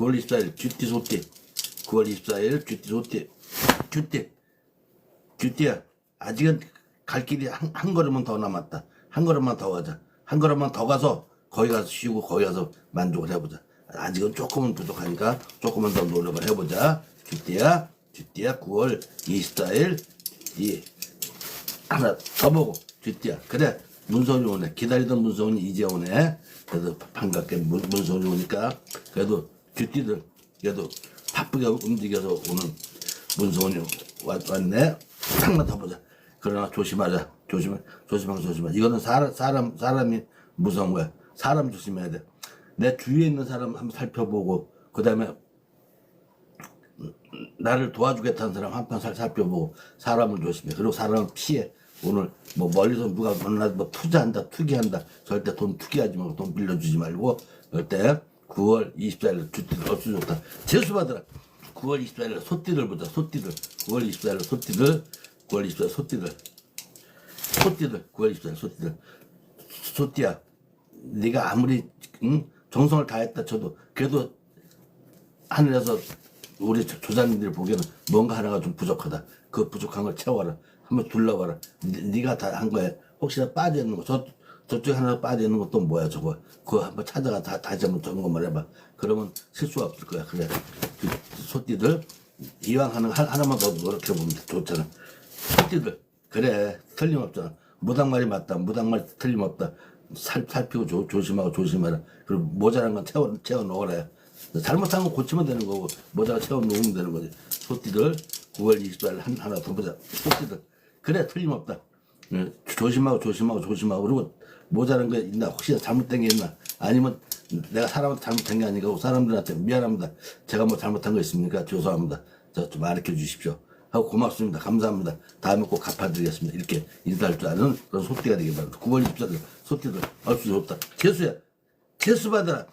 9월 24일 쥐띠 소띠. 9월 24일 쥐띠 소띠. 쥐띠. 쥐띠야 아직은 갈 길이 한, 한 걸음은 더 남았다. 한 걸음만 더 가자. 한 걸음만 더 가서 거기 가서 쉬고 거기 가서 만족을 해보자. 아직은 조금은 부족하니까 조금만 더 노력을 해보자. 쥐띠야 쥐띠야 9월 24일 이 하나 더 보고. 쥐띠야 그래. 문선이 오네. 기다리던 문선이 이제 오네. 그래도 반갑게 문, 문선이 오니까 그래도 쥐띠들 그래도 바쁘게 움직여서 오는 왔, 왔네. 더 보자. 그러나 조심하자. 조심해. 조심하고 조심하자. 이거는 사람 사람 사람이 무서운 거야. 사람 조심해야 돼 내 주위에 있는 사람 한번 살펴보고 그 다음에 나를 도와주겠다는 사람 한편 살펴보고 사람을 조심해. 그리고 사람을 피해. 오늘 뭐 멀리서 누가 만나도 뭐 투자한다, 투기한다. 절대 돈 투기하지 말고 돈 빌려주지 말고. 그때 9월 24일 주띠들 어수 좋다. 재수 받으라. 9월 24일 소띠들 보자. 소띠들. 9월 24일 소띠들. 9월 24일 소띠들. 소띠들. 9월 24일 소띠들. 소띠야. 네가 아무리 응? 정성을 다했다 쳐도 그래도 하늘에서 우리 조- 조상님들이 보기에는 뭔가 하나가 좀 부족하다. 그 부족한 걸 채워라. 한번 둘러봐라. 네, 가 다 한 거야. 혹시나 빠져 있는 거, 저, 저쪽에 하나 빠져있는 것도 뭐야, 저거. 그거 한번 찾아가 다, 다시 한번 점검을 해봐. 그러면 실수가 없을 거야. 그래. 그 소띠들, 이왕 하는, 하- 하나만 더 노력해 보면 좋잖아. 소띠들, 그래. 틀림없잖아. 무당말이 맞다. 무당말 틀림없다. 살, 살피고 조, 조심하고 조심하라. 그리고 모자란 건 채워, 채워 넣어라. 잘못한 거 고치면 되는 거고, 모자가 채워 놓으면 되는 거지. 소띠들, 9월 24일 한, 하나 더 보자. 소띠들. 그래, 틀림없다. 예, 조심하고 조심하고 조심하고. 그리고 모자란 게 있나, 혹시 잘못된 게 있나. 아니면 내가 사람한테 잘못한 게 아니고 사람들한테 미안합니다. 제가 뭐 잘못한 거 있습니까? 죄송합니다. 저 좀 가르쳐 주십시오. 하고 고맙습니다. 감사합니다. 다음에 꼭 갚아드리겠습니다. 이렇게 인사할 줄 아는 그런 소띠가 되기 바랍니다. 9월 24일 소띠들 얼수 좋다. 개수야. 개수 받아라.